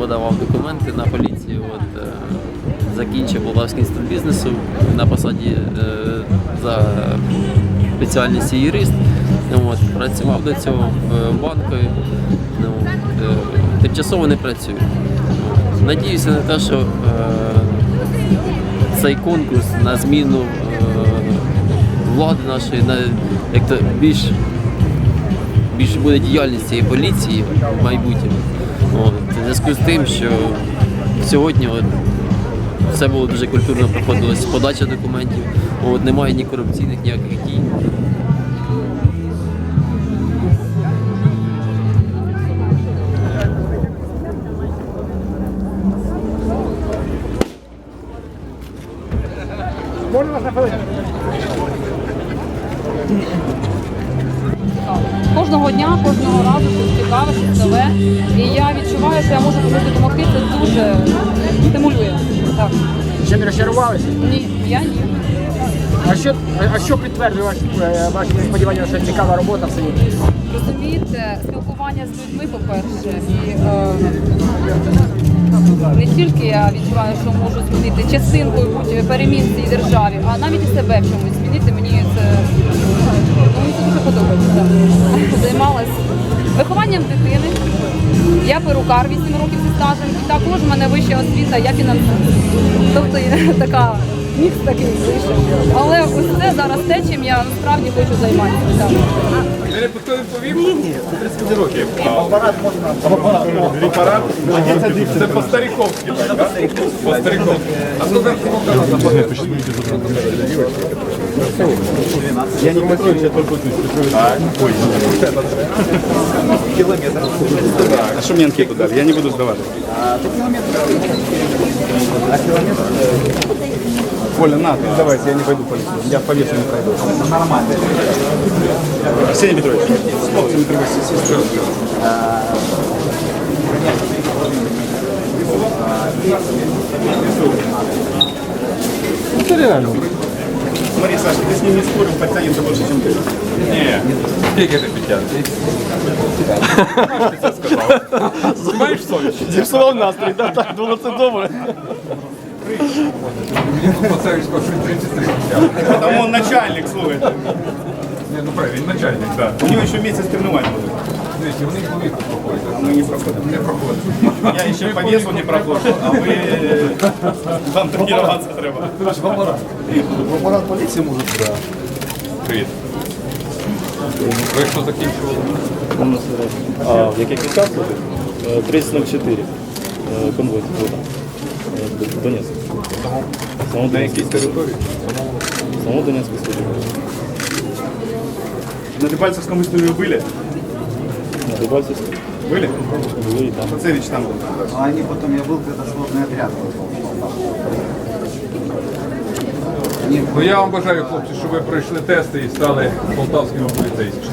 подавав документи на поліцію. От, е, Закінчив Полтавський інститут бізнесу на посаді е, за спеціальністю юрист. От, Працював до цього е, банкою. Ну, Тимчасово не працюю. Надіюся на те, що цей конкурс на зміну влади нашої на як то більш більш буде діяльність цієї поліції в майбутньому. От, в зв'язку з тим, що сьогодні от, все було дуже культурно проходилось подача документів, от, немає ні корупційних ніяких дій. Кожного дня, кожного разу щось цікаве, відчуваю, що я можу комусь допомогти. Це дуже стимулює. Так. Ще не розчарувалися? Ні, я ні. А що, а що підтверджує ваші, е, ваші сподівання, що цікава робота в селі? Розумієте, спілкування з людьми, по-перше, і е, не тільки я відчуваю, що можу змінити частинкою бути перемін в цій державі, а навіть і себе в чомусь змінити. Мені це, ну, мені це дуже подобається. так. Займалась вихованням дитини. Я перукар 8 років зі стажем, і також в мене вища освіта, я фінансист. Тобто така мікс такий вийшов. Але ось це зараз те, чим я насправді хочу займатися. не підходить? Ні, це 30 років. Апарат можна. Апарат? Це по-старіковськи, так? да? По-старіковськи. А Я не Петрович, я только учусь. Ой, километр. А мне анкету дали? Я не буду сдавать. Коля, на, ты сдавайся, я не пойду по лесу. Я по весу не пройду. Нормально. Арсений Петрович, с хлопцами треба сісти. Це реально. Смотри, Саша, ты с ним не спорил, подтянется больше, чем ты. Ні. Скільки ти підтягнеш? Ти це сказав. Маєш совість? Зіпсував настрій, да, так, було це Добре. Мені тут Пацевич сказав, що він 33 підтягне. Там он начальник, слухай. Ні, ну правильно, він начальник, так. У него еще месяц тренувань будет. Дивіться, вони по віку проходять. А мы не проходим. Не проходять. Я еще по весу не проходжу, а ви вам тренуватися треба. Апарат поліції може да. Привіт. Ви що закінчували? А в яких служить? 3004. Е, Конвой. Е, Донецьк. Самому На якій Донецькій служить. території? Самому Донецькій служить. На Дебальцевском историю были? На Дебальцевській. Были? Були і там. Пацевич там был. А они потом, я был, когда сложный отряд. Ну я вам бажаю, хлопці, щоб ви пройшли тести і стали полтавськими поліцейськими.